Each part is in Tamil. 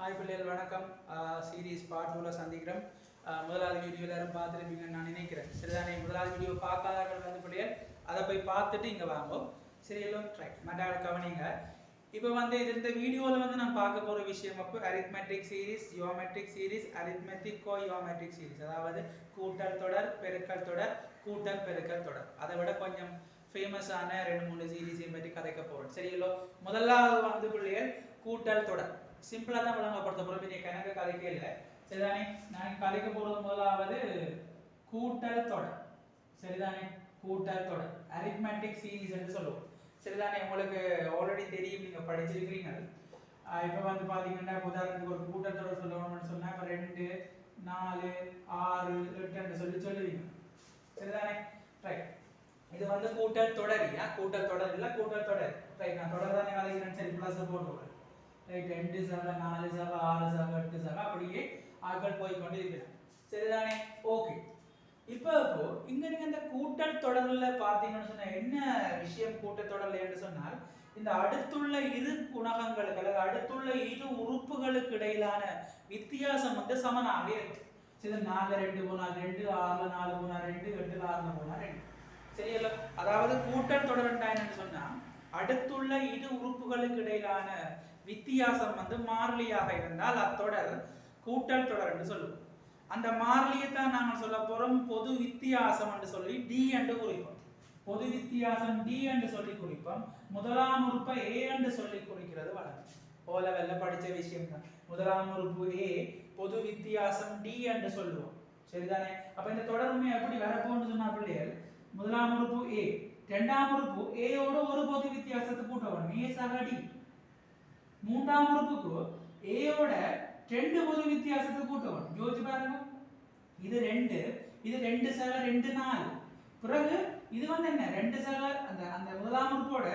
ஹாய் பிள்ளைகள் வணக்கம். சீரீஸ் பார்ட் டூவில் சந்திக்கிறோம். முதலாவது வீடியோ எல்லாரும் பார்த்துருப்பீங்கன்னு நான் நினைக்கிறேன். சரிதானே? முதலாவது வீடியோ பார்க்காதவர்கள் வந்து பிள்ளைகள் அதை போய் பார்த்துட்டு இங்கே வாங்கும் சரி எல்லாம் ட்ரை மட்டாட கவனிங்க. இப்போ வந்து இது இந்த வீடியோவில் வந்து நான் பார்க்க போகிற விஷயம் அப்போ arithmetic series geometric series arithmetico geometric series அதாவது கூட்டல் தொடர் பெருக்கல் தொடர் கூட்டல் பெருக்கல் தொடர். அதை விட கொஞ்சம் ஃபேமஸான ரெண்டு மூணு சீரீஸை பற்றி கதைக்க போகிறோம் சரிங்களோ முதலாவது வந்து பிள்ளைகள் கூட்டல் தொடர். சிம்பிளாக தான் விளங்கப்படுத்த போகிறோம் பெரிய கணக்கு கதைக்கே இல்லை. சரிதானே? நான் கதைக்க போகிறது முதலாவது கூட்டல் தொடர். சரிதானே? கூட்டல் தொடர். அரித்மேட்டிக் சீரீஸ் என்று சொல்லுவோம். சரிதானே? உங்களுக்கு ஆல்ரெடி தெரியும். நீங்கள் படிச்சிருக்கிறீங்க இப்போ வந்து பார்த்தீங்கன்னா உதாரணத்துக்கு ஒரு கூட்டல் தொடர் சொல்லணும்னு சொன்னால் இப்போ ரெண்டு நாலு ஆறு எட்டுன்னு சொல்லி சொல்லுவீங்க. சரிதானே? ரைட் இது வந்து கூட்டல் தொடரியா கூட்டல் தொடர் இல்ல கூட்டல் தொடர். ரைட் நான் தொடர் தானே கலைக்கிறேன் சரி பிளஸ் போட்டு ரைட் ரெண்டு சக நாலு சக ஆறு சக எட்டு சக அப்படியே ஆட்கள் போய் கொண்டு இருக்கிறேன் சரிதானே? ஓகே. இப்போ இப்போ இங்க நீங்க இந்த கூட்டல் தொடர்ல பாத்தீங்கன்னு சொன்னா என்ன விஷயம் கூட்டல் தொடர்ல என்று சொன்னால் இந்த அடுத்துள்ள இரு குணகங்களுக்கு அல்லது அடுத்துள்ள இரு உறுப்புகளுக்கு இடையிலான வித்தியாசம் வந்து சமனாக இருக்கும். சரி நாலு ரெண்டு போனா ரெண்டு ஆறுல நாலு போனா ரெண்டு எட்டுல ஆறுல போனா ரெண்டு. சரியில்ல? அதாவது கூட்டல் தொடர்ண்டா என்னன்னு சொன்னா அடுத்துள்ள இரு உறுப்புகளுக்கு இடையிலான வித்தியாசம் வந்து மாறிலியாக இருந்தால் அத்தொடர் கூட்டல் தொடர் என்று சொல்லுவோம். அந்த மாறிலியை தான் நாங்கள் சொல்ல போறோம். பொது வித்தியாசம் என்று சொல்லி டி என்று குறிப்போம். பொது வித்தியாசம் டி என்று சொல்லி குறிப்போம். முதலாம் உறுப்பை ஏ என்று சொல்லி குறிக்கிறது வழக்கம். ஓ லெவல்ல படிச்ச விஷயம் தான் முதலாம் உறுப்பு ஏ பொது வித்தியாசம் டி என்று சொல்லுவோம். சரிதானே? அப்ப இந்த தொடர்புமே எப்படி வரப்போன்னு சொன்னா பிள்ளைகள் முதலாம் உறுப்பு ஏ இரண்டாம் உறுப்பு ஏயோட ஒரு பொது வித்தியாசத்தை கூட்டணும் ஏ சக டி மூன்றாம் உறுப்புக்கு ஏயோட ரெண்டு பொது வித்தியாசத்தை கூட்டணும் யோசிச்சு பாருங்க இது ரெண்டு இது ரெண்டு சக ரெண்டு நாலு பிறகு இது வந்து என்ன ரெண்டு சக அந்த அந்த முதலாம் உறுப்போட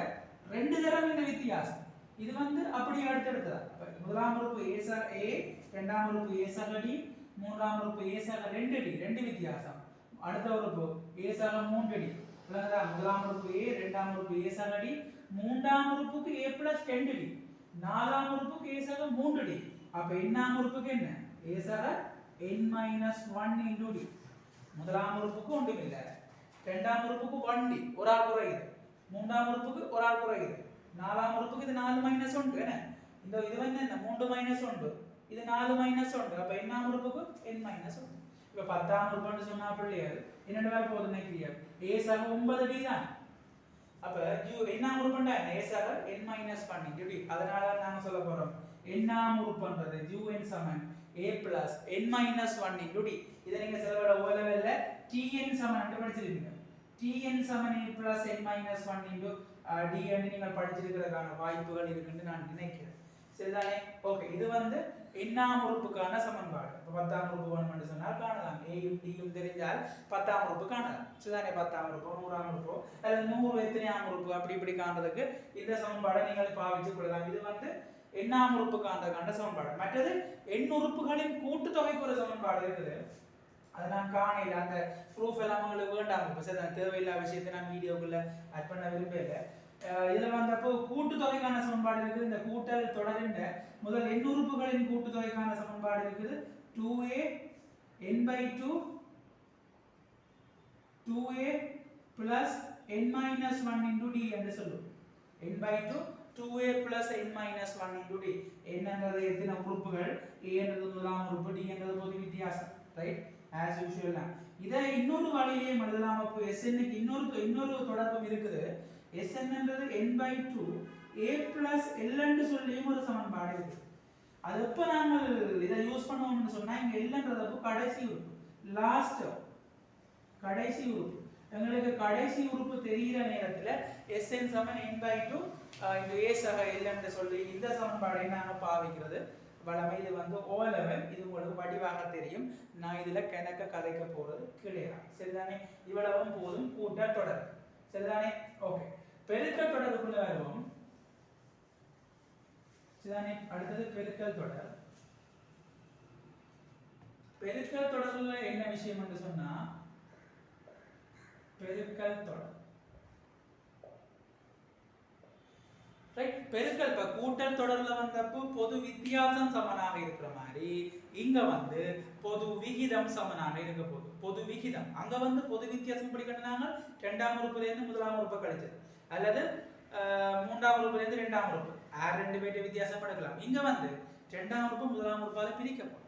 ரெண்டு தரம் இந்த வித்தியாசம் இது வந்து அப்படியே அடுத்தடுத்ததா முதலாம் உறுப்பு ஏ சக ஏ ரெண்டாம் உறுப்பு ஏ சக டி மூன்றாம் உறுப்பு ஏ சக ரெண்டு டி ரெண்டு வித்தியாசம் அடுத்த உறுப்பு ஏ சக மூன்று டி விளங்குதா முதலாம் உறுப்பு ஏ ரெண்டாம் உறுப்பு ஏ சக டி மூன்றாம் உறுப்புக்கு ஏ பிளஸ் ரெண்டு டி நாலாம் உறுப்புக்கு ஏ சக மூன்று டி அப்ப எண்ணாம் உறுப்புக்கு என்ன? ஏ சக n minus one into d முதலாம் உறுப்புக்கு ஒன்றும் இல்லை. ரெண்டாம் உறுப்புக்கு ஒன் டி ஒரு ஆள் குறையுது. மூன்றாம் உறுப்புக்கு ஒரு ஆள் குறையுது. நாலாம் உறுப்புக்கு இது நாலு மைனஸ் ஒன்று என்ன? இந்த இது வந்து என்ன? மூன்று மைனஸ் ஒன்று. இது நாலு மைனஸ் ஒன்று. அப்ப எண்ணாம் உறுப்புக்கு? என் மைனஸ் ஒன்று. இப்போ பத்தாம் உறுப்புன்னு சொன்னா பிள்ளைகள் என்னென்ன வேறு போகுது நினைக்கிறீங்க ஏ சக ஒன்பது டி தான் அப்போ ஜூ எண்ணாம் உறுப்புண்டா என்ன ஏ சக என் மைனஸ் பண்ணி இப்படி அதனால நாங்க சொல்ல போறோம் எண்ணாம் உறுப்புன்றது ஜூ என் சமன் a plus n minus one into d இதை நீங்க சில விட ஓ லெவல்ல டி சமன் படிச்சிருப்பீங்க t n Saman a plus n minus one into d என்று நீங்கள் படிச்சிருக்கிறதுக்கான வாய்ப்புகள் இருக்குன்னு நான் நினைக்கிறேன் சரிதானே ஓகே இது வந்து எண்ணாம் உறுப்புக்கான சமன்பாடு. இப்போ பத்தாம் உறுப்பு வேணும்னு சொன்னால் காணலாம். ஏயும் டியும் தெரிஞ்சால் பத்தாம் உறுப்பு காணலாம். சரிதானே பத்தாம் உறுப்போ நூறாம் உறுப்போ அல்லது நூறு எத்தனையாம் உறுப்பு அப்படி இப்படி காண்றதுக்கு இந்த சமன்பாடை நீங்கள் பாவிச்சு கொள்ளலாம். இது வந்து எண்ணாம் உறுப்பு கண்ட சமன்பாடு. மற்றது எண் உறுப்புகளின் கூட்டுத்தொகைக்கு ஒரு சமன்பாடு இருக்குது. அதை நான் காணையில் அந்த ப்ரூஃப் எல்லாம் உங்களுக்கு வேண்டாம். இப்போ சரி தேவையில்லாத விஷயத்தை நான் வீடியோக்குள்ள அட் பண்ண விரும்பல இதுல வந்தப்போ கூட்டு தொகைக்கான சமன்பாடு இருக்குது. இந்த கூட்டல் தொடரின் முதல் எண் உறுப்புகளின் கூட்டுத்தொகைக்கான சமன்பாடு இருக்குது. Two a n by two two a plus n minus one into d என்று சொல்லும். N by two two a plus n minus one into d என்னன்றது எத்தனை உறுப்புகள்? ஏ என்றது முதலாம் உறுப்பு டி என்றது பொது வித்தியாசம். ரைட் ஆஸ் யூஷுவல் இதை இன்னொரு வழியிலேயே எழுதலாம். அப்போ எஸ்என்னுக்கு இன்னொரு இன்னொரு தொடர்பும் இருக்குது. எஸ்என்ன்றது n by two a plus எல்என்னு சொல்லியும் ஒரு சமன்பாடு இருக்கு அது எப்போ நாங்கள் இதை யூஸ் பண்ணுவோம்னு சொன்னா இங்க எல்ன்றது அப்போ கடைசி உறுப்பு. லாஸ்ட் கடைசி உறுப்பு. எங்களுக்கு கடைசி உறுப்பு தெரிகிற நேரத்துல எஸ்என் சமன் என் பை டூ இந்த ஏ சக எல்என்னு சொல்லி இந்த சமன்பாடை நாங்கள் பாவிக்கிறது. வளமை இது வந்து ஓ லெவல் இது உங்களுக்கு வடிவாக தெரியும். நான் இதுல கிணக்க கதைக்க போறது கிளியரா சரிதானே? இவ்வளவும் போதும் கூட்ட தொடர். சரிதானே? ஓகே பெருக்கல் தொடருக்குள்ள வருவோம் சரிதானே அடுத்தது பெருக்கல் தொடர். பெருக்கல் தொடர்ல என்ன விஷயம் என்று சொன்னா பெருக்கல் தொடர். ரைட் பெருக்கல் இப்ப கூட்டல் தொடர்ல வந்தப்போ பொது வித்தியாசம் சமனாக இருக்கிற மாதிரி இங்க வந்து பொது விகிதம் சமனாக இருக்க போகுது. பொது விகிதம். அங்க வந்து பொது வித்தியாசம் எப்படி கண்டினாங்க ரெண்டாம் உறுப்புல இருந்து முதலாம் உறுப்பை கழிச்சது. அல்லது மூன்றாம் உறுப்புலேருந்து ரெண்டாம் உறுப்பு. ஆறு ரெண்டு பேர்ட்டு வித்தியாசம் இங்கே வந்து ரெண்டாம் உறுப்பு முதலாம் உறுப்பால் பிரிக்கப்படும்.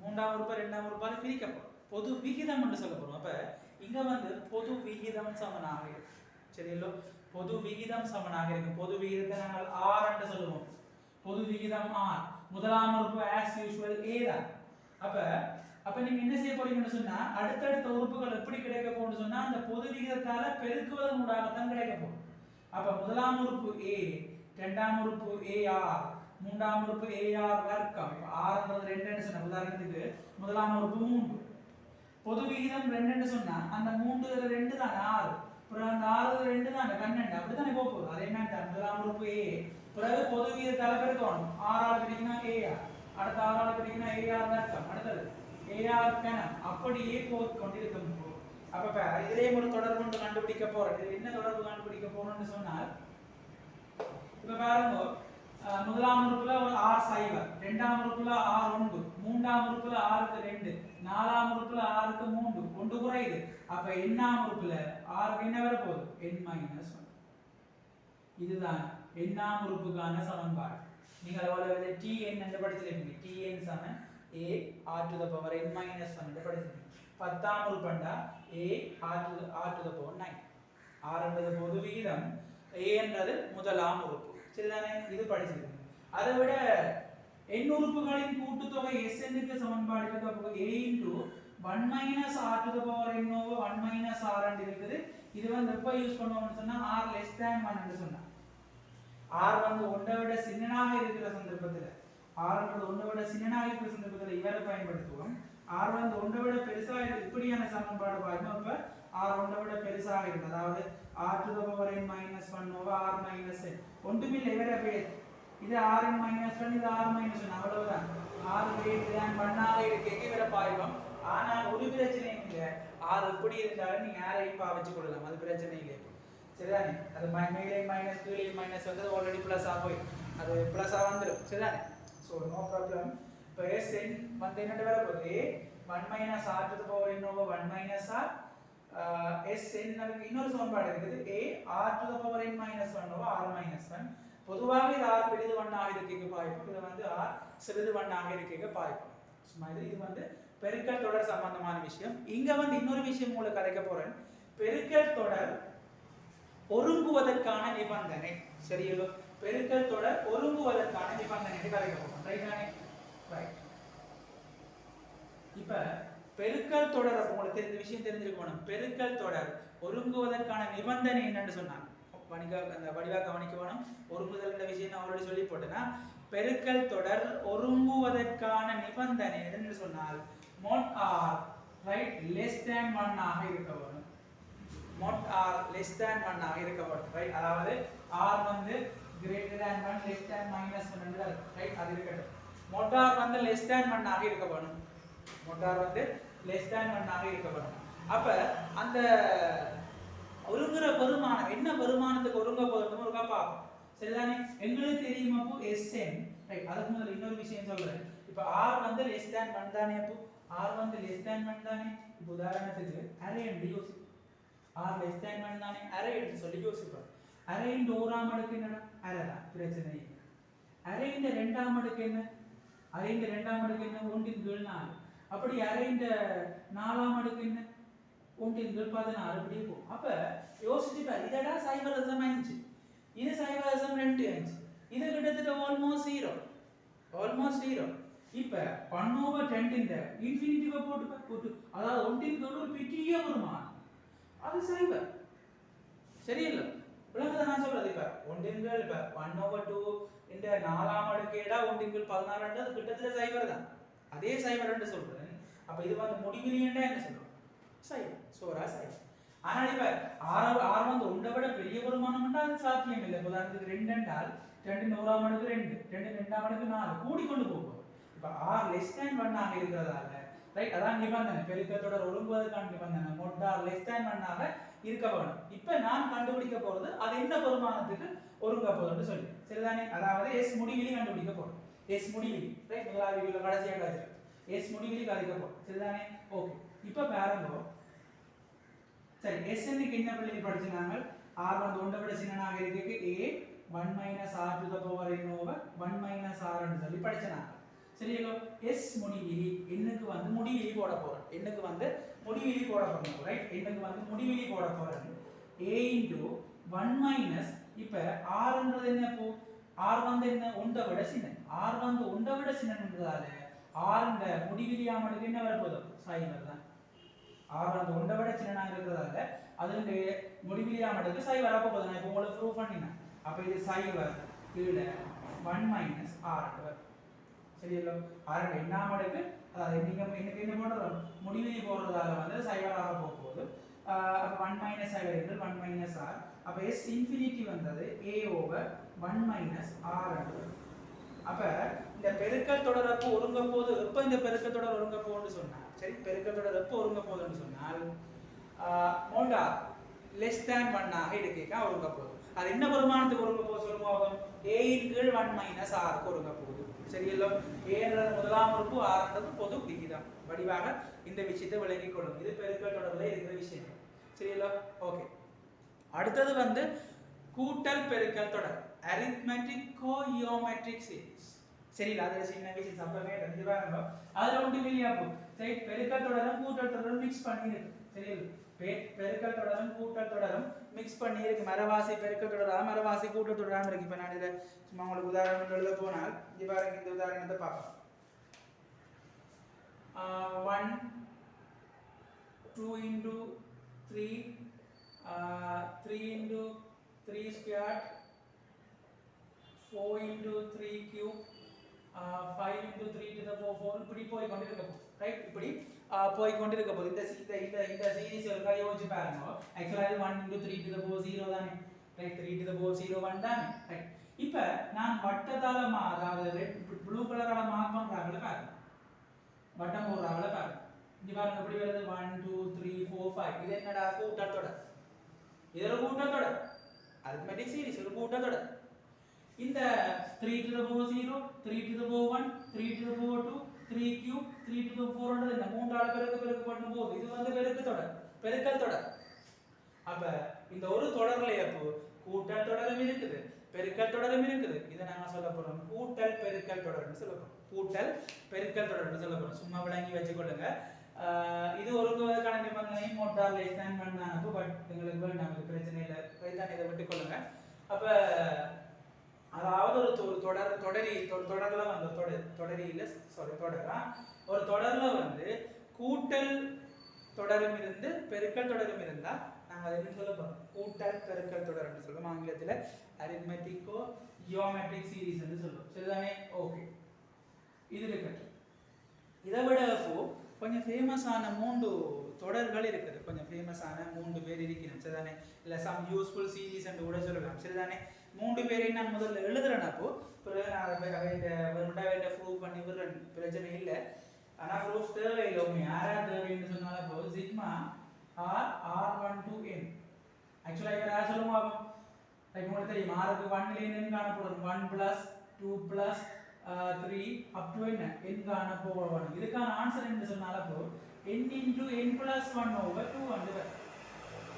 மூன்றாம் உறுப்பு ரெண்டாம் உறுப்பால் பிரிக்கப்படும். பொது விகிதம் என்று சொல்ல போறோம் அப்போ இங்கே வந்து பொது விகிதம் சமனாக இருக்கும் சரியில்லோ? பொது விகிதம் சமனாக இருக்கும் பொது விகிதத்தை நாங்கள் ஆர் என்று சொல்லுவோம். பொது விகிதம் ஆர் முதலாம் உறுப்பு ஆஸ் யூஷுவல் ஏ தான். அப்ப அப்ப நீங்க என்ன செய்ய போறீங்கன்னு சொன்னா அடுத்தடுத்த உறுப்புகள் எப்படி கிடைக்க போகும்னு சொன்னா அந்த பொது விகிதத்தால பெருக்குவதன் மூலமாகத்தான் கிடைக்க போகும். அப்ப முதலாம் உறுப்பு ஏ இரண்டாம் உறுப்பு ஏ ஆர் மூன்றாம் உறுப்பு ஏ ஆர் வர்க்கம். இப்ப ஆறுன்றது ரெண்டுன்னு சொன்ன உதாரணத்துக்கு முதலாம் உறுப்பு மூன்று. பொது விகிதம் ரெண்டுன்னு சொன்னா அந்த மூன்று ரெண்டு தான்? ஆறு. அப்புறம் அந்த ஆறு ரெண்டு தான்? பன்னெண்டு. அப்படித்தானே போக போகுது. அதே மாதிரி தான் முதலாம் உறுப்பு ஏ பிறகு பொது விகிதத்தால பெருக்கணும் ஆறால் பிரிக்கினா ஏ ஆர் அடுத்த ஆறால் பிரிக்கினா ஏ ஆர் வர்க்கம். அடுத்தது ஏ ஆர் கணம் அப்படியே போய் கொண்டிருக்கும். அப்ப இப்ப ஒரு தொடர்பு ஒன்று கண்டுபிடிக்க போறோம் இது என்ன தொடர்பு கண்டுபிடிக்க போறோம்னு சொன்னால் இப்ப பாருங்க அஹ், முதலாம் உறுப்புல ஒரு ஆர் சைவர் ரெண்டாம் உறுப்புல ஆர் ஒன்று மூன்றாம் உறுப்புல ஆறுக்கு ரெண்டு நாலாம் உறுப்புல ஆறுக்கு மூன்று ஒன்று குறையுது. அப்ப எண்ணாம் உறுப்புல ஆறுக்கு என்ன வர போகுது என் மைனஸ் ஒன் இதுதான் எண்ணாம் உறுப்புக்கான சமன்பாடு. நீங்கள் அவ்வளவு டி என் என்று படிச்சிருப்பீங்க T N Saman a r to the power n minus one என்று படிச்சிருப்பீங்க பத்தாம் உறுப்பண்டா a r to r to the power nine r என்பது பொது விகிதம். ஏ என்றது முதலாம் உறுப்பு. சரிதானே? இது படிச்சிருக்கோம். அதை விட எண் உறுப்புகளின் கூட்டுத்தொகை எஸ் க்கு சமன்பாடு இருக்க. A into one minus r to the power n over one minus r இருக்குது. இது வந்து எப்போ யூஸ் பண்ணுவோம்னு சொன்னா ஆர் லெஸ் தேன் ஒன் சொன்னா ஆர் வந்து ஒன்றை விட சின்னனாக இருக்கிற சந்தர்ப்பத்தில். ஆர்ன்றது ஒன்றை விட சின்னனாக இருக்கிற சந்தர்ப்பத்தில் இவரை பயன்படுத்துவோம். ஆர் வந்து ஒன்றை விட பெருசாக இருக்கு இப்படியான சமன்பாடு பாருங்க இப்போ ஆர் ஒன்றை விட பெருசாக இருக்கு. அதாவது r to power n minus one over r minus ஒன்றுமில்லை இவரை பேர் இது ஆர் என் மைனஸ் ஒன் இது ஆர் மைனஸ் ஒன் அவ்வளவுதான். ஆறு கிரேட் தான் பண்ணாத இருக்கு இவரை பாய்வோம். ஆனால் ஒரு பிரச்சனையும் இல்லை ஆறு எப்படி இருந்தாலும் நீங்க யாரையும் பாவிச்சு கொள்ளலாம். அது பிரச்சனை இல்லை. சரிதானே? அது மேலே மைனஸ் கீழே மைனஸ் வந்து ஆல்ரெடி ப்ளஸ்ஸாக போய். அது ப்ளஸ்ஸாக வந்துடும் சரிதானே? ஸோ நோ ப்ராப்ளம் இப்போ எஸ் என் வந்து என்ன வர போகுது? One minus r to power n over one minus r s n நமக்கு இன்னொரு சமன்பாடு இருக்குது. A r the power n minus one over r minus one பொதுவாக இது ஆர் பெரிது ஆக இருக்கைக்கு பாய்ப்பு இது வந்து ஆர் சிறிது ஒன்னாக இருக்கைக்கு பாய்ப்பு சும்மா இது இது வந்து பெருக்கல் தொடர் சம்பந்தமான விஷயம். இங்க வந்து இன்னொரு விஷயம் உங்களுக்கு கதைக்க போறேன். பெருக்கல் தொடர் ஒருங்குவதற்கான நிபந்தனை. சரியோ? பெருக்கல் தொடர் ஒருங்குவதற்கான நிபந்தனை கதைக்க போறேன் ரைட் தானே ரைட் இப்ப பெருக்கல் தொடர் அப்ப உங்களுக்கு தெரிஞ்ச விஷயம் தெரிஞ்சிருக்கணும். பெருக்கல் தொடர் ஒருங்குவதற்கான நிபந்தனை என்னன்னு சொன்னாங்க வணிக அந்த வடிவா கவனிக்க வேணும் ஒருங்குதல் என்ற விஷயம் நான் ஆல்ரெடி சொல்லி போட்டேன்னா பெருக்கல் தொடர் ஒருங்குவதற்கான நிபந்தனை என்னன்னு சொன்னால் mod r right less than one ஆக இருக்க வேணும் mod r less than one ஆக இருக்க வேணும் ரைட் அதாவது ஆர் வந்து greater than one less than minus one right அது இருக்கட்டும். மோட்டார் வந்து லெஸ் தேன் ஒன் ஆக இருக்க மோட்டார் வந்து லெஸ் தேன் ஒன் இருக்க அப்ப அந்த ஒருங்குற பெருமானம் என்ன பெருமானத்துக்கு ஒருங்க போகணும் ஒருக்கா பார்ப்போம் சரிதானே? எங்களுக்கு தெரியும் அப்போ எஸ்என் ரைட் அதுக்கு முதல்ல இன்னொரு விஷயம் சொல்றேன். இப்போ ஆர் வந்து லெஸ் தேன் ஒன் தானே அப்போ? ஆர் வந்து லெஸ் தேன் ஒன் தானே? இப்போ உதாரணத்துக்கு அரே என்று யோசிப்போம் ஆர் லெஸ் தேன் ஒன் தானே? அரே என்று சொல்லி யோசிப்போம் அரையின் ஓராம் அடுக்கு என்னடா? அரை தான் பிரச்சனை இல்லை. அரேயின் ரெண்டாம் அடுக்கு என்ன? அரைந்த ரெண்டாம் அடுக்கு என்ன? ஒன்றின் கீழ் நாலு. அப்படி அரைந்த நாலாம் அடுக்கு என்ன? ஒன்றின் கீழ் பதினாறு. அப்படியே போகும். அப்ப யோசிச்சு பாரு. இதடா சைவரசம் அஞ்சு. இது சைவரசம் ரெண்டு அஞ்சு. இது கிட்டத்தட்ட ஆல்மோஸ்ட் ஜீரோ ஆல்மோஸ்ட் ஜீரோ இப்ப ஒன் ஓவர் டென் இந்த இன்ஃபினிட்டிவை போட்டு போட்டு. அதாவது ஒன்றின் கீழ் ஒரு பெரிய பெருமான் அது சைவர் சரியில்லை? விளங்குதா நான் சொல்றது இப்ப ஒன்றின்கள் இப்ப ஒன் ஓவர் டூ இந்த நாலாம் அடுக்கேடா ஒன்றின்கள் பதினாறு அது கிட்டத்தட்ட சைவர் தான். அதே சைவர் சொல்றேன். அப்ப இது வந்து முடிவிலியன்டா என்ன சொல்றோம்? சைவர் சோரா சைபர் ஆனால் இப்ப ஆறு ஆறு வந்து ஒன்றை விட பெரிய வருமானம் அது சாத்தியம் இல்லை. உதாரணத்துக்கு ரெண்டு என்றால் ரெண்டு நூறாம் அடுக்கு ரெண்டு ரெண்டு ரெண்டாம் அடுக்கு நாலு. கூடிக்கொண்டு போகும். இப்ப ஆர் லெஸ் தேன் ஒன்னாக இருக்கிறதால ரைட் அதான் நிபந்தனை. பெருக்கத்தோட ஒழுங்குவதற்கான நிபந்தனை. மொட்டார் லெஸ் தேன் ஒன்னாக இருக்க வேணும் இப்ப நான் கண்டுபிடிக்க போறது அது இந்த பெருமானத்துக்கு ஒருங்க போகுதுன்னு சொல்லி. சரிதானே? அதாவது எஸ் முடிவிலி கண்டுபிடிக்க போறோம். எஸ் முடிவிலி. ரைட் முதலாவது வீடியோல கடைசியாக காய்ச்சிருக்கு எஸ் முடிவிலி கழிக்க போறோம். சரிதானே? ஓகே இப்போ பாருங்க. சரி எஸ் என்னுக்கு என்ன பிள்ளைகள் நாங்கள் ஆர் வந்து ஒன்றை விட சின்னனாக இருக்கு a one minus r to the power n over one minus ஆர்னு சொல்லி படிச்சினாங்க சரிங்களோ எஸ் முடிவிலி என்னுக்கு வந்து முடிவிலி போட போறேன். என்னுக்கு வந்து முடிவிலி போட போறோம் ரைட் என்னுக்கு வந்து முடிவிலி போட போறேன். ஏ இன்டு ஒன் மைனஸ் இப்போ ஆர்ன்றது என்ன இப்போ ஆர் வந்து என்ன? ஒன்றை விட சின்ன ஆர் வந்து ஒன்றை விட சின்னன்றதால ஆறுன்ற முடிவிலியாமலுக்கு என்ன வரப்போகுது? சாய் தான் ஆர் வந்து ஒன்றை விட சின்னனாக இருக்கிறதால அதுக்கு முடிவிலியாமலுக்கு சாய் வரப்போ போதும் நான் இப்போ உங்களுக்கு ப்ரூவ் பண்ணினேன். அப்போ இது சைவர் கீழே ஒன் மைனஸ் ஆர் வரும் சரியல்லோ ஆரம்ப என்ன அதாவது நீங்கள் எனக்கு என்ன பண்ணுறோம் முடிவிலி போடுறதால வந்து சைவராக போக போகுது அப்போ ஒன் மைனஸ் ஆக என்றால் ஒன் மைனஸ் ஆர் அப்போ எஸ் இன்ஃபினிட்டி வந்தது a over one minus r அப்ப இந்த பெருக்கல் தொடர் அப்போ ஒருங்க போது எப்போ இந்த பெருக்கல் தொடர் ஒருங்க போகுதுன்னு சொன்னா சரி பெருக்கல் தொடர் எப்போ ஒருங்க போகுதுன்னு சொன்னால் மோண்டா லெஸ் தேன் ஒன்னாக எடுக்கா ஒருங்க போகுது. அது என்ன வருமானத்துக்கு ஒருங்க போகுது சொல்லுவோம் ஏ இன் கீழ் ஒன் மைனஸ் ஆருக்கு ஒருங்க போகுது. சரியல்லோ. ஏன்றது முதலாம் உறுப்பு ஆறுன்றது பொது விகிதம். வடிவாக இந்த விஷயத்தை விளங்கிக் கொள்ளும். இது பெருக்கல் தொடர்பில் இருக்கிற விஷயம் சரியல்லோ? ஓகே அடுத்தது வந்து கூட்டல் பெருக்கல் தொடர். அரித்மெட்டிக் கோயோமெட்ரிக் சீரிஸ் சரிங்களா அதில் சின்ன விஷயம் சம்பவமே ரெண்டு பாருங்க அதில் ஒன்று இல்லையாப்போ சரி பெருக்கல் தொடரும் கூட்டல் தொடரும் மிக்ஸ் பண்ணியிருக்கு. சரிங்களா பெருக்கல் தொடரும் கூட்டல் தொடரும். மிக்ஸ் பண்ணி இருக்கு. மரவாசி பெருக்கல் தொடரா மரவாசி கூட்டல் தொடராம இருக்கு. இப்போ நான் இதில் சும்மா உங்களுக்கு உதாரணம் எழுத போனால் இங்கே பாருங்க இந்த உதாரணத்தை பார்ப்போம். One two into three three into three square four into three cube five into three to the four four இப்படி போய் கொண்டிருக்க போகுது ரைட் இப்படி போய் கொண்டிருக்க போது இந்த இந்த இந்த இந்த சீரிஸ் ஒரு யோசிச்சு பாருங்க ஆக்சுவலாக இது one into three to the four zero தானே right three to the four zero one தானே ரைட் இப்போ நான் வட்டத்தால அதாவது ரெட் ப்ளூ கலரால மார்க் பண்ணுறாங்கள பாருங்க வட்டம் போடுறாங்கள பாருங்க இங்க பாருங்க எப்படி வருது one two three four five இது என்னடா கூட்டத்தொட இது ஒரு கூட்டத்தொட அரித்மெட்டிக் சீரிஸ் ஒரு கூட்டத்தொட இந்த three to the power zero three to the power one three to the power two three cube three two four hundred என்ன மூன்றால பெருக்கு பெருக்கு பண்ணும்போது இது வந்து பெருக்கு தொடர் பெருக்கல் தொடர். அப்ப இந்த ஒரு தொடர்ல அப்போ கூட்டல் தொடரும் இருக்குது பெருக்கல் தொடரும் இருக்குது. இதை நாங்க சொல்ல போறோம். கூட்டல் பெருக்கல் தொடர்னு சொல்ல போறோம். கூட்டல் பெருக்கல் தொடர்னு சொல்ல போறோம். சும்மா விளங்கி வச்சுக்கொள்ளுங்க. இது இது ஒருங்குவதற்கான நிபந்தனையும் மோட்டார் லைஸ் தான் பண்ணாங்க பட் எங்களுக்கு வேண்டாம் பிரச்சனை இல்லை. கைதான் இதை விட்டுக்கொள்ளுங்க. அப்போ அதாவது ஒரு தொ- தொடர் தொடரி தொ- தொடர்ல வந்து தொடர் தொடரி இல்ல சாரி தொடரா. ஒரு தொடர்ல வந்து கூட்டல் தொடரும் இருந்து பெருக்கல் தொடரும் இருந்தா நாங்க அதை என்ன சொல்ல போறோம். கூட்டல் பெருக்கல் தொடர்னு சொல்லுவோம். ஆங்கிலத்துல அரித்மெட்டிக்கோ ஜியோமெட்ரிக் சீரீஸ் என்று சொல்லுவோம். சரிதானே? ஓகே இது இருக்கட்டும். இதை விட கொஞ்சம் ஃபேமஸான மூன்று தொடர்கள் இருக்குது. கொஞ்சம் ஃபேமஸான மூன்று பேர் இருக்கிறோம். சரிதானே? இல்லை சம் யூஸ்ஃபுல் சீரீஸ் என்று கூட சொல்லலாம். சரிதானே? மூன்று பேரையும் நான் முதல்ல எழுதுறேன் அப்போ. பிறகு நான் அதை போய் அவையிட்ட ப்ரூவ் பண்ணி விடுறேன் பிரச்சனை இல்லை. ஆனால் ப்ரூஃப் தேவையில்லை உண்மை யாரா தேவைன்னு சொன்னாலும் இப்போ sigma r r one two n ஆக்சுவலாக இப்போ யார் சொல்லுவோம் லைக் உங்களுக்கு தெரியும் ஆறுக்கு ஒன்ல என்னன்னு காணப்படும். One plus two plus three up to என்ன என் காணப்போகணும் இதுக்கான ஆன்சர் என்ன சொன்னாலும் அப்போ n into n plus one over two வந்து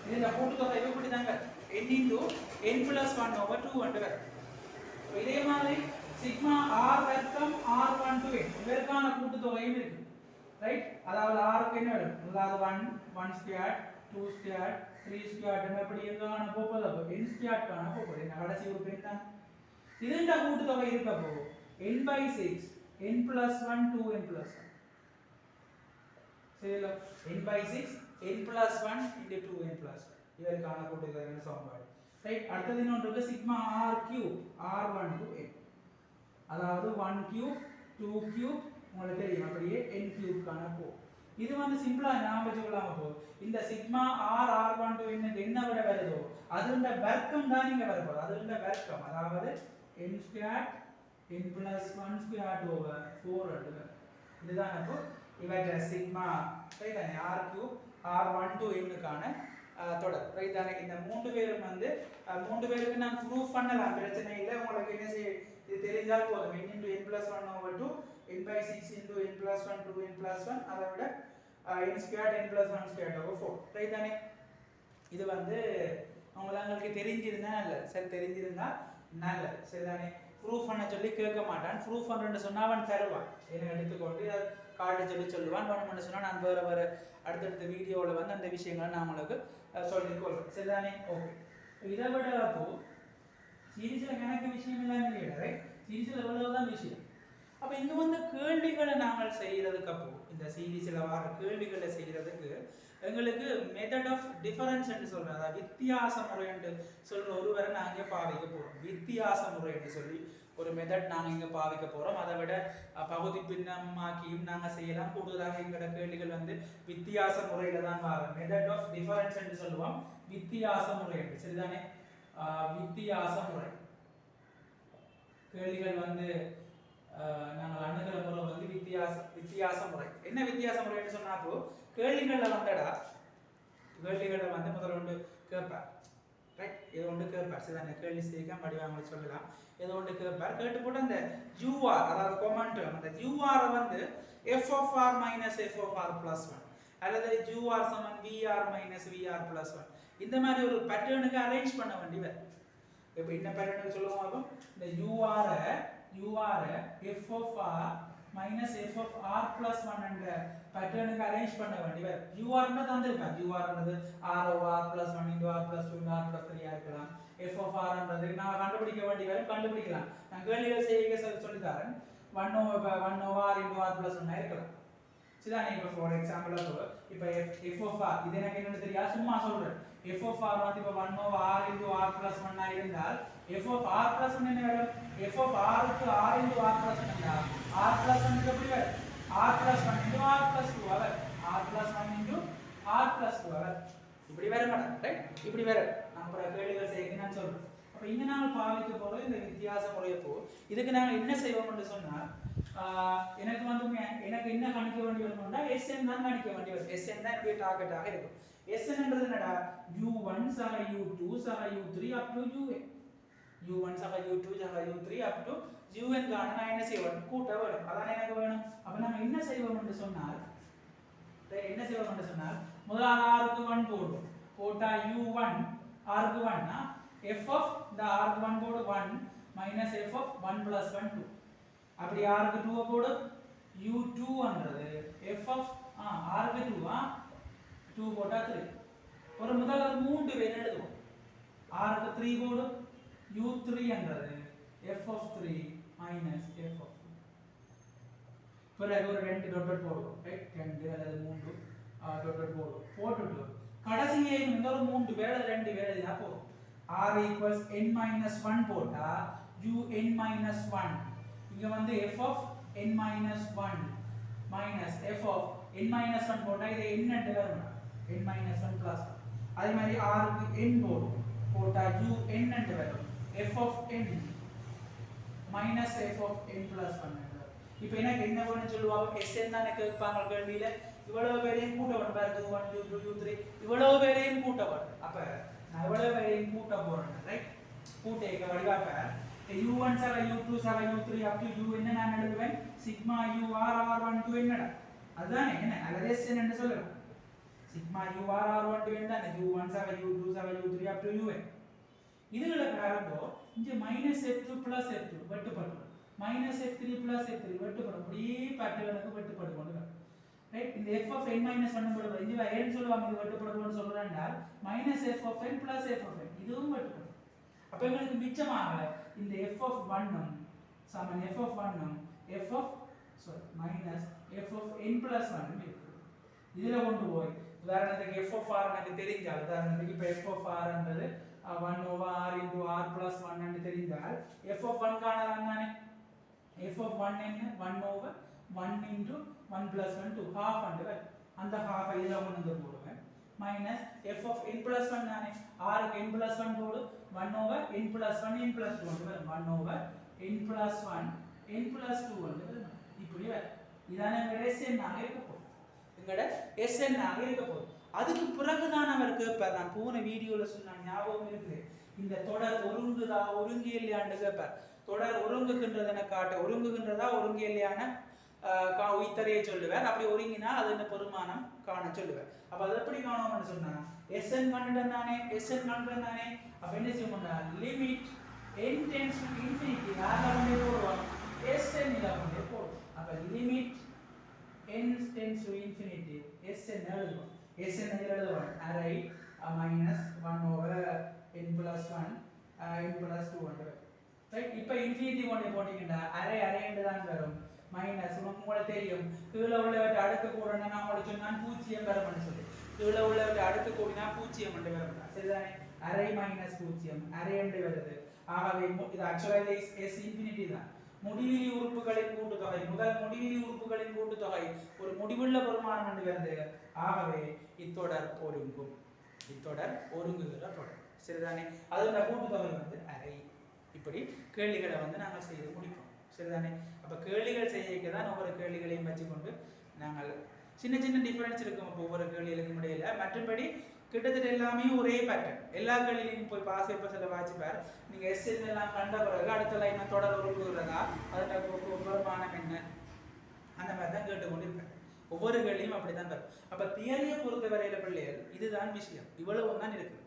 இதில் கூட்டுத்தொகை எப்படி தாங்க n into n plus one over two வந்து இதே மாதிரி சிக்மா ஆர் வர்க்கம் ஆர் ஒன் டு என் இதற்கான கூட்டுத்தொகையும் இருக்கு ரைட் அதாவது ஆருக்கு என்ன வரும் அதாவது one one square two square three square எப்படி எங்கான போகுது அப்போ என் ஸ்கொயர் காண போகுது என்ன கடைசி ஒரு பெண் தான் இதுண்ட கூட்டுத்தொகை இருக்கப்போ n by 6 n plus 1 2 n plus 1 சரிங்களா n by 6 n plus 1 into 2 n plus 1 இதற்கான கூட்டுத்தொகை சமன்பாடு ரைட் அடுத்தது இன்னொன்று இருக்கு sigma r cube r1 to n அதாவது ஒன் கியூப் டூ கியூப் உங்களுக்கு தெரியும் அப்படியே என் cube. கான போ இது வந்து சிம்பிளா ஞாபகம் வச்சுக்கலாம போ இந்த sigma r r1 to n க்கு என்ன விட வருதோ அதுண்ட வர்க்கம் தான் இங்க வரப்போகுது அதுண்ட வர்க்கம். அதாவது n square n plus one square over 4 அடுக்கு இதுதான் அப்போ இவற்றை சிக்மா சரிதானே? r cube r1 to n என்னுக்கான தொடர். ரைட் தானே? இந்த மூன்று பேரும் வந்து மூன்று பேருக்கு நான் ப்ரூஃப் பண்ணலாம் பிரச்சனை இல்லை உங்களுக்கு என்ன செய்ய இது தெரிஞ்சால் போதும். N into n plus one over two n by six into n plus one two n plus one அதை விட n n n plus one 1 squared over 4 right தானே? இது வந்து உங்களுக்கு தெரிஞ்சிருந்தா நல்லது. சரி தெரிஞ்சிருந்தா நல்லது. சரிதானே ப்ரூஃப் பண்ண சொல்லி கேட்க மாட்டான். ப்ரூஃப் பண்ணுறேன்னு சொன்னா அவன் தருவான். என்ன எடுத்துக்கொண்டு அதை காட்ட சொல்லி சொல்லுவான். பண்ண சொன்னா நான் வேற வேற அடுத்தடுத்த வீடியோவில் வந்து அந்த விஷயங்களை நான் உங்களுக்கு அஹ், கொள்வேன் சரிதானே ஓகே இதை விட அப்போ சீரீஸில் கணக்கு விஷயம் இல்லாமல் இல்லையா ரைட் சீரீஸில் எவ்வளவுதான் விஷயம் அப்போ இங்கே வந்து கேள்விகளை நாங்கள் செய்கிறதுக்கு அப்போ இந்த சீரீஸில் வர கேள்விகளை செய்கிறதுக்கு எங்களுக்கு மெத்தட் ஆஃப் டிஃபரன்ஸ் என்று அதாவது வித்தியாச முறைன்ட்டு என்று சொல்கிற ஒருவரை நாங்கள் பாவிக்க போகிறோம் வித்தியாச முறைன்னு சொல்லி ஒரு மெத்தட் நாங்கள் இங்கே பாவிக்க போகிறோம் அதை விட பகுதி பின்னமாக்கியும் நாங்கள் செய்யலாம். கூடுதலாக எங்களோட கேள்விகள் வந்து வித்தியாச முறையில் தான் வரும் மெத்தட் ஆஃப் டிஃபரன்ஸ் என்று சொல்லுவோம். வித்தியாச முறை என்று. சரிதானே? ஆஹ் வித்தியாச முறை. கேள்விகள் வந்து நாங்கள் அணுகிற முறை வந்து வித்தியாச வித்தியாச முறை. என்ன வித்தியாச முறைன்னு சொன்னாப்போ கேள்விகளில் வந்தடா. கேள்விகளை வந்து முதல்ல ஒன்று கேட்பேன். இது ஒன்று கேட்பார். தானே கேள்வி செய்ய வடிவாங்களை சொல்லலாம். இது ஒன்று கேட்பார். கேட்டு போட்டு அந்த யூஆர் அதாவது கொமெண்ட் அந்த யூஆரை வந்து f of r minus f of r plus one அல்லது யூஆர் சமன் v r minus v r plus one இந்த மாதிரி ஒரு பேட்டர்னுக்கு அரேஞ்ச் பண்ண வேண்டியவர் இப்போ என்ன பேட்டர்னுக்கு சொல்லுவோம் அப்போ? இந்த யூஆரை யூஆரை f of r minus f of r plus one என்ற பேட்டர்னுக்கு அரேஞ்ச் பண்ண வேண்டியவர் யூஆர்னு தந்திருப்பார் யூஆர்ன்றது ஆர் ஓ r plus one into r plus two r plus three இருக்கலாம் எஃப் ஆஃப் ஆர்ன்றது நான் கண்டுபிடிக்க வேண்டியவர் கண்டுபிடிக்கலாம் நான் கேள்விகள் செய்ய சொல்லி தரேன் ஒன் ஓ ஒன் ஓ r into r plus one இருக்கலாம் சரிதான் இப்போ ஃபார் எக்ஸாம்பிள் அப்போ இப்போ எஃப் எஃப் ஆஃப் ஆர் இது எனக்கு என்னன்னு தெரியாது சும்மா சொல்றேன் எஃப் ஆஃப் ஆர் வந்து இப்போ ஒன் ஓ ஆர் இன்டு ஆர் பிளஸ் ஒன்னா இருந்தால் f of r plus one என்ன வரும் எஃப் ஆஃப் ஆருக்கு r into r plus one r plus one எப்படி வரும் r plus one into r plus two over r plus one into r plus two over இப்படி வேற மேடம் ரைட் இப்படி வேற. நான் அப்புறம் கேள்விகள் செய்ய நான் சொல்றேன் அப்போ இங்க நாங்கள் பாவிக்க போறது இந்த வித்தியாச முறையப்போ இதுக்கு நாங்கள் என்ன செய்வோம்னு சொன்னால் எனக்கு வந்து எனக்கு என்ன கணிக்க வேண்டி வரணும்னா எஸ்என் தான் கணிக்க வேண்டி வரும். எஸ்என் தான் என்னுடைய டார்கெட்டாக இருக்கும். எஸ்என்ன்றது என்னடா? யூ ஒன் சக யூ டூ சக u three up to u n u one சக யூ டூ சக u three up to u n காண நான் என்ன செய்வேன் கூட்ட வேணும் அதான் எனக்கு வேணும் அப்போ நம்ம என்ன செய்வோம் என்று சொன்னால் என்ன செய்வோம் என்று சொன்னால் முதலாவது ஆருக்கு ஒன் போடுவோம் போட்டா யூ ஒன் ஆருக்கு ஒன்னா எஃப் ஆஃப் இந்த ஆருக்கு ஒன் போடு one minus f of one plus one two அப்படி ஆருக்கு டூவை போடு யூ டூன்றது எஃப் ஆஃப் ஆ ஆருக்கு டூவா டூ போட்டா த்ரீ ஒரு முதல்ல மூன்று பேர் எழுதுவோம் ஆருக்கு த்ரீ போடு u த்ரீன்றது f of three minus f of பிறகு ஒரு ரெண்டு டொட் போடுவோம் ரைட் ரெண்டு அல்லது மூன்று டொட் போடுவோம் போட்டுட்டு கடைசியே இன்னொரு மூன்று பேர் அல்லது ரெண்டு பேர் எழுதினா போதும் r equals n minus one போட்டா யூ என் மைனஸ் ஒன் இங்க வந்து f of n minus one minus f of n minus one போட்டா இது என்ன வரும் என் மைனஸ் ஒன் பிளஸ் அதே மாதிரி ஆருக்கு என் போடும் போட்டா யூ என் வரும் f of n minus f of n plus one இப்போ எனக்கு என்ன வேணும்னு சொல்லுவாங்க? எஸ்என் தானே கேட்பாங்க கேள்வியில இவ்வளவு பேரையும் கூட்ட வேணும் பாரு one two two two three இவ்வளவு பேரையும் கூட்ட வேணும். அப்ப நான் இவ்வளவு பேரையும் கூட்ட போறேன் ரைட் கூட்ட வடிவாக்க u one seven u two seven u three up to u என்ன நான் எழுதுவேன் sigma u r r one two என்னடா? அதுதானே என்ன? அல்லது எஸ்என் என்று சொல்லலாம் sigma u r r one two என்ன u one seven u two seven u three up to u n u n இதுகளை பாருங்கோ இங்க minus f two plus f two வெட்டுப்படும் minus f three plus f three வெட்டுப்படும் அப்படியே பேட்டர்னுக்கு வெட்டுப்படும் கொண்டு ரைட் இந்த f of n minus one படுவோம் இது ஏன்னு சொல்லுவாங்க இது வெட்டுப்படுவோம்னு சொல்றாண்டா? Minus f of n plus f of n இதுவும் வெட்டுப்படும் அப்போ எங்களுக்கு மிச்சமாக இந்த எஃப் ஆஃப் ஒன்னும் சமன் எஃப் ஆஃப் ஒன்னும் f of sorry minus f of n plus ஒன்னும் இதில் கொண்டு போய் உதாரணத்துக்கு எஃப் ஆஃப் ஆர் எனக்கு தெரிஞ்சால் உதாரணத்துக்கு இப்போ F of ஆர்ன்றது one over r into r plus one தெரிந்தால் எஃப் ஆஃப் ஒன் காணலாம் தானே எஃப் ஆஃப் ஒன் என்ன one over one into one plus one two half and அந்த ஹாஃப் இதில் கொண்டு வந்து போடுவேன் minus f of n plus one தானே ஆருக்கு என் பிளஸ் ஒன் போடு one over n plus one n plus two வந்து வரும் one over n plus one n plus two வந்து வரும் இப்படி வரும் இதான எங்களோட எஸ்என் ஆக இருக்க போகுது எங்களோட எஸ்என் ஆக இருக்க போகுது அதுக்கு பிறகுதான் அவருக்கு இப்போ நான் போன வீடியோல சொன்ன ஞாபகம் இருக்குது இந்த தொடர் ஒருங்குதா ஒருங்கு இல்லையான்னு கேட்பார் தொடர் ஒருங்குகின்றதென காட்ட ஒருங்குகின்றதா ஒருங்கு இல்லையான உயித்தரையை சொல்லுவார். அப்படி ஒருங்கினா அது என்ன பெருமானம் காண சொல்லுவார். அப்ப அது எப்படி காணணும்னு சொன்னா எஸ்என் கண்டுடன் தானே எஸ்என் கண்டுடன் தானே? அப்ப என்ன செய்யணும்னா limit n tends to infinity யாரை கொண்டே போடுவோம் sn இல கொண்டே போடுவோம் அப்ப limit n tends to infinity sn எழுதுவோம். S என்ன எழுதுவோம் அரை minus one over n plus one n plus two hundred right இப்போ இன்ஃபினிட்டி கொண்டே போட்டீங்கன்னா அரை அரைண்டு தான் வரும் மைனஸ் உங்களுக்கு தெரியும் கீழே உள்ளவற்றை அடுத்து கூடணும்னா உங்களுக்கு சொன்னால் பூஜ்ஜியம் வரும்னு சொல்லி கீழே உள்ளவற்றை அடுத்து கூடினா பூஜ்ஜியம் என்று வரும் சரிதானே அரை மைனஸ் பூஜ்ஜியம் அரை என்று வருது ஆகவே இது ஆக்சுவலாக எஸ் இன்ஃபினிட்டி தான் முடிவிலி உறுப்புகளின் கூட்டுத்தொகை முதல் முடிவிலி உறுப்புகளின் கூட்டுத்தொகை ஒரு முடிவுள்ள பெருமானம் என்று ஆகவே இத்தொடர் ஒருங்கும் இத்தொடர் ஒருங்குகிற தொடர். சரிதானே? அதோட கூட்டுத்தொகை வந்து அரை. இப்படி கேள்விகளை வந்து நாங்கள் செய்து முடிப்போம். சரிதானே? அப்போ கேள்விகள் செய்யக்க தான் ஒவ்வொரு கேள்விகளையும் வச்சுக்கொண்டு நாங்கள் சின்ன சின்ன டிஃபரன்ஸ் இருக்கும். இப்போ ஒவ்வொரு கேள்விகளுக்கும் இடையில. மற்றபடி கிட்டத்தட்ட எல்லாமே ஒரே பேட்டர்ன் எல்லா கேள்வியிலையும் போய் பாஸ் இப்போ சில வாசிப்பார் நீங்கள் எஸ்எல் எல்லாம் கண்ட பிறகு அடுத்த லைனாக தொடர் உருகுகிறதா அதோட கு- என்ன? அந்த மாதிரி தான் கேட்டுக்கொண்டு இருப்பேன் ஒவ்வொரு கேள்வியும் அப்படி தான் வரும். அப்போ தியரியை பொறுத்த வரையில பிள்ளைகள் இதுதான் விஷயம். இவ்வளவு தான் இருக்குது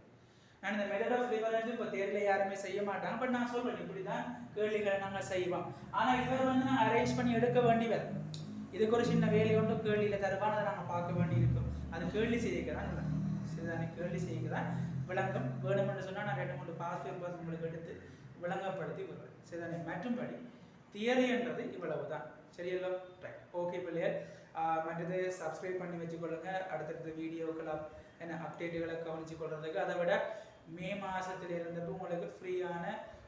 நான் இந்த மெத்தட் ஆஃப் ரிவரன்ஸ் இப்போ தேர்வில் யாருமே செய்ய மாட்டாங்க. பட் நான் சொல்றேன் இப்படி தான் கேள்விகளை நாங்கள் செய்வோம். ஆனால் இவர் வந்து நான் அரேஞ்ச் பண்ணி எடுக்க வேண்டி இதுக்கு ஒரு சின்ன வேலை ஒன்று கேள்வியில் தருவான் அதை நாங்கள் பார்க்க வேண்டி இருக்கும். அது கேள்வி செய்திக்க தான் கேள்வி செய்யுங்க தான். விளங்கம் வேணும்னு சொன்னால் நான் ரெண்டு மூணு பாஸ் பேப்பர்ஸ் உங்களுக்கு எடுத்து விளங்கப்படுத்தி வருவேன். சரிதானே? மற்றும்படி தியரின்றது இவ்வளவு தான் சரியല്ലോ ரைட் ஓகே பிள்ளையர். மற்றது சப்ஸ்கிரைப் பண்ணி வச்சுக்கொள்ளுங்க. அடுத்தடுத்த வீடியோக்கள் அப் என்ன அப்டேட்டுகளை கவனிச்சு கொள்றதுக்கு. அதை விட மே மாதத்தில் இருந்தப்போ உங்களுக்கு ஃப்ரீயான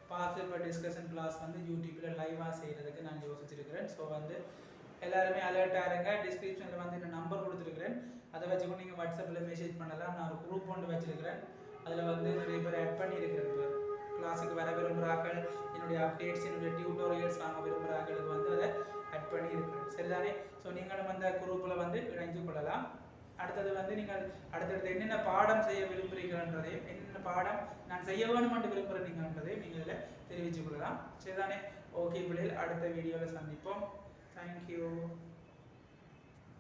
பாஸ் பேப்பர் டிஸ்கஷன் கிளாஸ் வந்து யூடியூப்பில் லைவாக செய்கிறதுக்கு நான் யோசிச்சிருக்கிறேன். ஸோ வந்து எல்லாருமே அலர்ட்டாக இருங்க. டிஸ்கிரிப்ஷனில் வந்து இந்த நம்பர் கொடுத்துருக்கிறேன். அதை வச்சுக்கொண்டு நீங்கள் வாட்ஸ்அப்பில் மெசேஜ் பண்ணலாம். நான் ஒரு குரூப் ஒன்று வச்சுருக்கிறேன். அதில் வந்து நிறைய பேர் ஆட் பண்ணியிருக்கிறேன் பேர். கிளாஸுக்கு வர விரும்புகிறார்கள் என்னுடைய அப்டேட்ஸ் என்னுடைய டியூட்டோரியல்ஸ் வாங்க விரும்புகிறார்களுக்கு வந்து அதை ஆட் பண்ணி இருக்கிறேன் சரிதானே? ஸோ நீங்களும் அந்த குரூப்பில் வந்து இணைஞ்சு கொள்ளலாம். அடுத்தது வந்து நீங்கள் அடுத்தடுத்து என்னென்ன பாடம் செய்ய விரும்புகிறீர்கள்ன்றதையும் என்னென்ன பாடம் நான் செய்ய வேணும் என்று விரும்புகிறீங்கன்றதையும் நீங்கள் இதில் தெரிவித்துக் கொள்ளலாம். சரிதானே? ஓகே பிள்ளைகள் அடுத்த வீடியோவில் சந்திப்போம். தேங்க்யூ